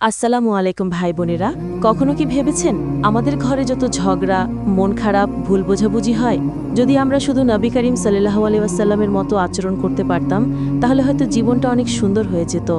আসসালামু আলাইকুম, ভাই বোনেরা। কখনো কি ভেবেছেন আমাদের ঘরে যত ঝগড়া, মন খারাপ, ভুল বোঝাবুঝি হয়? যদি আমরা শুধু নবী করিম সাল্লাহ আলাইসাল্লামের মতো আচরণ করতে পারতাম, তাহলে হয়তো জীবনটা অনেক সুন্দর হয়ে যেত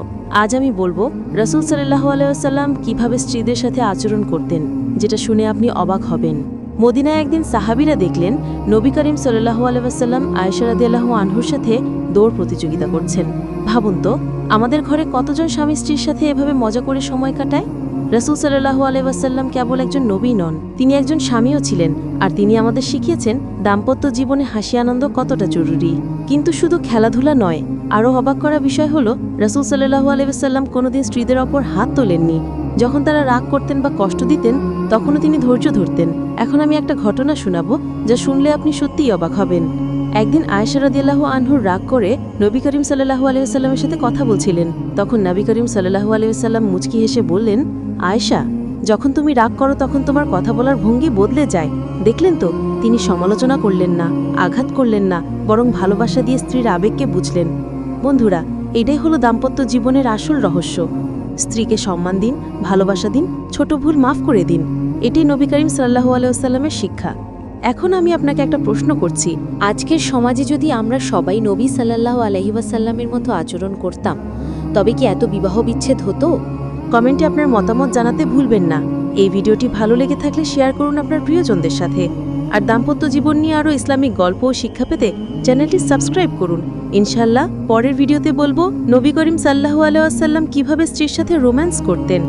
আজ আমি বলব, রসুল সাল্লাহ আলাইসাল্লাম কীভাবে স্ত্রীদের সাথে আচরণ করতেন, যেটা শুনে আপনি অবাক হবেন। মদিনায় একদিন সাহাবিরা দেখলেন নবী করিম সাল্লাহ আলাইসাল্লাম আয়সারাদি আল্লাহ আনহুর সাথে দৌড় প্রতিযোগিতা করছেন। ভাবুন তো, আমাদের ঘরে কতজন স্বামী স্ত্রীর সাথে এভাবে মজা করে সময় কাটায়? রসুল সাল্লাহু আলাইসাল্লাম কেবল একজন নবী নন, তিনি একজন স্বামীও ছিলেন আর তিনি আমাদের শিখিয়েছেন দাম্পত্য জীবনে হাসি আনন্দ কতটা জরুরি। কিন্তু শুধু খেলাধুলা নয়, আরও অবাক করা বিষয় হল, রসুল সাল্লাহু আলাইসাল্লাম কোনোদিন স্ত্রীদের ওপর হাত তোলেননি। যখন তারা রাগ করতেন বা কষ্ট দিতেন, তখনও তিনি ধৈর্য ধরতেন। এখন আমি একটা ঘটনা শোনাবো, যা শুনলে আপনি সত্যিই অবাক হবেন। একদিন আয়েশা রাদিয়াল্লাহু আনহুর রাগ করে নবী করিম সাল্লাহু আলাইসাল্লামের সাথে কথা বলছিলেন। তখন নবী করিম সাল্লাহু আলাইসাল্লাম মুচকি হেসে বললেন, আয়েশা, যখন তুমি রাগ করো তখন তোমার কথা বলার ভঙ্গি বদলে যায়। দেখলেন তো, তিনি সমালোচনা করলেন না, আঘাত করলেন না, বরং ভালোবাসা দিয়ে স্ত্রীর আবেগকে বুঝলেন। বন্ধুরা, এটাই হলো দাম্পত্য জীবনের আসল রহস্য। স্ত্রীকে সম্মান দিন, ভালোবাসা দিন, ছোট ভুল মাফ করে দিন। এটাই নবী করিম সাল্লাহু আলাইসাল্লামের শিক্ষা। এখন আমি আপনাকে একটা প্রশ্ন করছি। আজকের সমাজে যদি আমরা সবাই নবী সাল্লাহ আলহিবাসাল্লামের মতো আচরণ করতাম, তবে কি এত বিবাহ বিচ্ছেদ হতো? কমেন্টে আপনার মতামত জানাতে ভুলবেন না। এই ভিডিওটি ভালো লেগে থাকলে শেয়ার করুন আপনার প্রিয়জনদের সাথে। আর দাম্পত্য জীবন নিয়ে আরও ইসলামিক গল্প ও শিক্ষা পেতে চ্যানেলটি সাবস্ক্রাইব করুন। ইনশাল্লাহ পরের ভিডিওতে বলব, নবী করিম সাল্লাহু আলাইসাল্লাম কীভাবে স্ত্রীর সাথে রোম্যান্স করতেন।